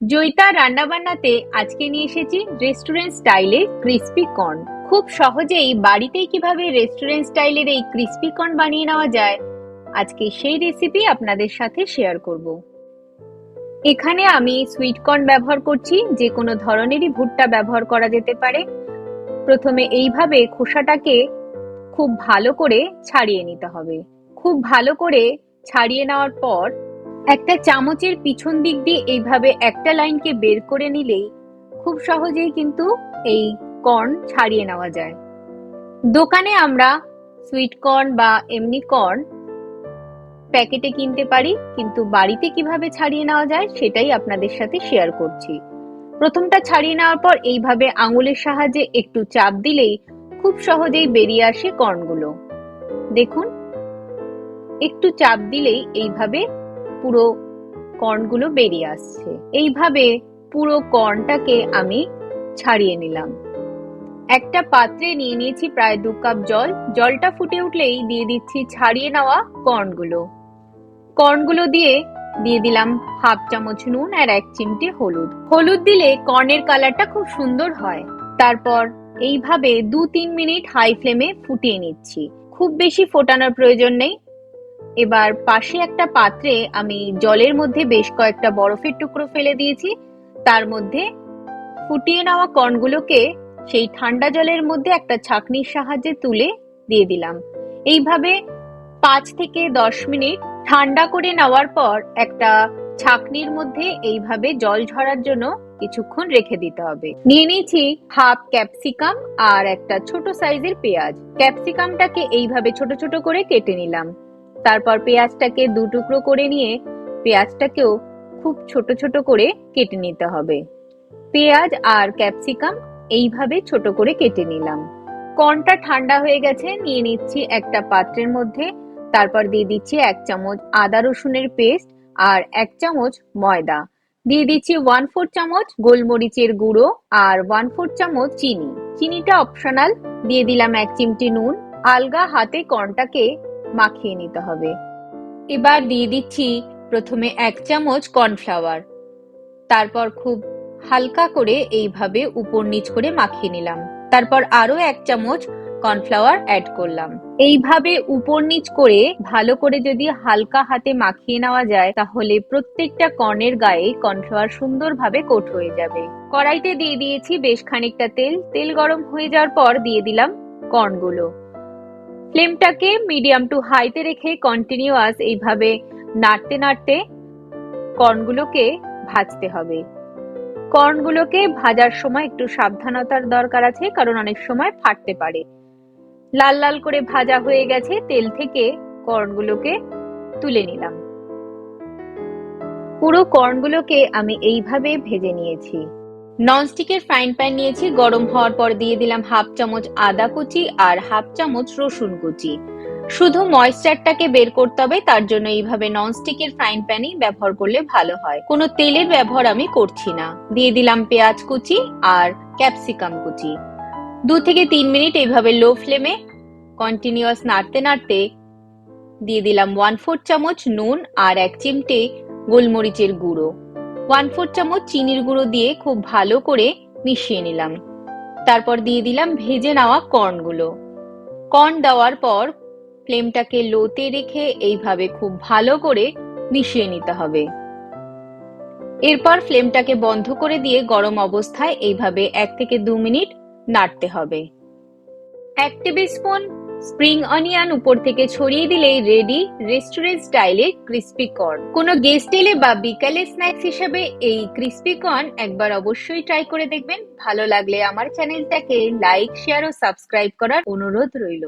জয়িতা রান্নাবান্নাতে আজকে নিয়ে এসেছি রেস্টুরেন্ট স্টাইলে ক্রিস্পি কর্ন খুব সহজেই বাড়িতেই কীভাবে রেস্টুরেন্ট স্টাইলের এই ক্রিস্পি কর্ন বানিয়ে নেওয়া যায়, আজকে সেই রেসিপি আপনাদের সাথে শেয়ার করব। এখানে আমি সুইট কর্ন ব্যবহার করছি, যে কোনো ধরনেরই ভুট্টা ব্যবহার করা যেতে পারে। প্রথমে এইভাবে খোসাটাকে খুব ভালো করে ছাড়িয়ে নিতে হবে। খুব ভালো করে ছাড়িয়ে নেওয়ার পর একটা চামচের পিছন দিক দিয়ে এইভাবে একটা লাইনকে বের করে নিলেই খুব সহজেই কিন্তু এই কর্ন ছাড়িয়ে নেওয়া যায়। দোকানে আমরা সুইট কর্ন বা এমনি কর্ন প্যাকেটে কিনতে পারি, কিন্তু বাড়িতে কীভাবে ছাড়িয়ে নেওয়া যায় সেটাই আপনাদের সাথে শেয়ার করছি। প্রথমটা ছাড়িয়ে নেওয়ার পর এইভাবে আঙুলের সাহায্যে একটু চাপ দিলেই খুব সহজেই বেরিয়ে আসে কর্নগুলো। দেখুন, একটু চাপ দিলেই এইভাবে পুরো কর্নগুলো বেরিয়ে আসছে। এইভাবে পুরো কর্নটাকে আমি ছাড়িয়ে নিলাম। একটা পাত্রে নিয়ে নিয়েছি প্রায় দু কাপ জল। জলটা ফুটে উঠলেই দিয়ে দিচ্ছি ছাড়িয়ে নেওয়া কর্নগুলো কর্নগুলো দিয়ে দিয়ে দিলাম হাফ চামচ নুন আর এক চিমটে হলুদ। হলুদ দিলে কর্নের কালারটা খুব সুন্দর হয়। তারপর এইভাবে দু তিন মিনিট হাই ফ্লেমে ফুটিয়ে নিচ্ছি। খুব বেশি ফোটানোর প্রয়োজন নেই। এবার পাশে একটা পাত্রে আমি জলের মধ্যে বেশ কয়েকটা বরফের টুকরো ফেলে দিয়েছি। তার মধ্যে ফুটিয়ে নেওয়া কর্নগুলোকে সেই ঠান্ডা জলের মধ্যে একটা ছাঁকনির সাহায্যে তুলে দিয়ে দিলাম। এইভাবে পাঁচ থেকে দশ মিনিট ঠান্ডা করে নেওয়ার পর একটা ছাঁকনির মধ্যে এইভাবে জল ঝরার জন্য কিছুক্ষণ রেখে দিতে হবে। নিয়ে নিয়েছি হাফ ক্যাপসিকাম আর একটা ছোট সাইজের পেঁয়াজ। ক্যাপসিকামটাকে এইভাবে ছোট ছোট করে কেটে নিলাম। তারপর পেঁয়াজটাকে দু টুকরো করে নিয়ে পেঁয়াজটাকেও খুব ছোট ছোট করে কেটে নিতে হবে। পেঁয়াজ আর ক্যাপসিকাম এইভাবে ছোট করে কেটে নিলাম। কর্নটা ঠান্ডা হয়ে গেছে, নিয়ে নিচ্ছি একটা পাত্রের মধ্যে। তারপর দিয়ে দিচ্ছি এক চামচ আদা রসুনের পেস্ট আর এক চামচ ময়দা। দিয়ে দিচ্ছি ওয়ান ফোর চামচ গোলমরিচের গুঁড়ো আর ওয়ান ফোর চামচ চিনি। চিনিটা অপশনাল। দিয়ে দিলাম এক চিমটি নুন। আলগা হাতে কর্নটাকে মাখিয়ে নিতে হবে। এবার দিয়ে দিচ্ছি প্রথমে এক চামচ কর্নফ্লাওয়ার। তারপর খুব হালকা করে এইভাবে উপর নিচ করে মাখিয়ে নিলাম। তারপর আরও এক চামচ কর্নফ্লাওয়ার অ্যাড করলাম। এইভাবে উপর নিচ করে ভালো করে যদি হালকা হাতে মাখিয়ে নেওয়া যায়, তাহলে প্রত্যেকটা কর্নের গায়ে কর্নফ্লাওয়ার সুন্দরভাবে কোট হয়ে যাবে। কড়াইতে দিয়ে দিয়েছি বেশ খানিকটা তেল। তেল গরম হয়ে যাওয়ার পর দিয়ে দিলাম কর্নগুলো। ফ্লেমটাকে মিডিয়াম টু হাইতে রেখে কন্টিনিউয়াস এইভাবে নাড়তে নাড়তে কর্নগুলোকে ভাজতে হবে। কর্নগুলোকে ভাজার সময় একটু সাবধানতার দরকার আছে, কারণ অনেক সময় ফাটতে পারে। লাল লাল করে ভাজা হয়ে গেছে, তেল থেকে কর্নগুলোকে তুলে নিলাম। পুরো কর্নগুলোকে আমি এইভাবে ভেজে নিয়েছি। ননস্টিকের ফ্রাইং প্যান নিয়েছি, গরম হওয়ার পর দিয়ে দিলাম হাফ চামচ আদা কুচি আর হাফ চামচ রসুন কুচি। শুধু ময়েশ্চারটাকে বের করতে হবে, তার জন্য এইভাবে ননস্টিকের ফ্রাইং প্যানই ব্যবহার করলে ভালো হয়। কোনো তেলের ব্যবহার আমি করছি না। দিয়ে দিলাম পেঁয়াজ কুচি আর ক্যাপসিকাম কুচি। দু থেকে তিন মিনিট এইভাবে লো ফ্লেমে কন্টিনিউয়াস নাড়তে নাড়তে দিয়ে দিলাম ওয়ান ফোর চামচ নুন আর এক চিমটে গোলমরিচের গুঁড়ো। ওয়ান ফোর চামচ চিনির গুঁড়ো দিয়ে খুব ভালো করে মিশিয়ে নিলাম। তারপর দিয়ে দিলাম ভেজে নেওয়া কর্নগুলো। কর্ন দেওয়ার পর ফ্লেমটাকে লোতে রেখে এইভাবে খুব ভালো করে মিশিয়ে নিতে হবে। এরপর ফ্লেমটাকে বন্ধ করে দিয়ে গরম অবস্থায় এইভাবে এক থেকে দু মিনিট নাড়তে হবে। এক টেবিল স্পুন স্প্রিং অনিয়ন উপর থেকে ছড়িয়ে দিলেই রেডি রেস্টুরেন্ট স্টাইলে ক্রিস্পি কর্ন কোনো গেস্ট এলে বা বিকালে স্ন্যাক্স হিসেবে এই ক্রিস্পি কর্ন একবার অবশ্যই ট্রাই করে দেখবেন। ভালো লাগলে আমার চ্যানেলটাকে লাইক শেয়ার ও সাবস্ক্রাইব করার অনুরোধ রইল।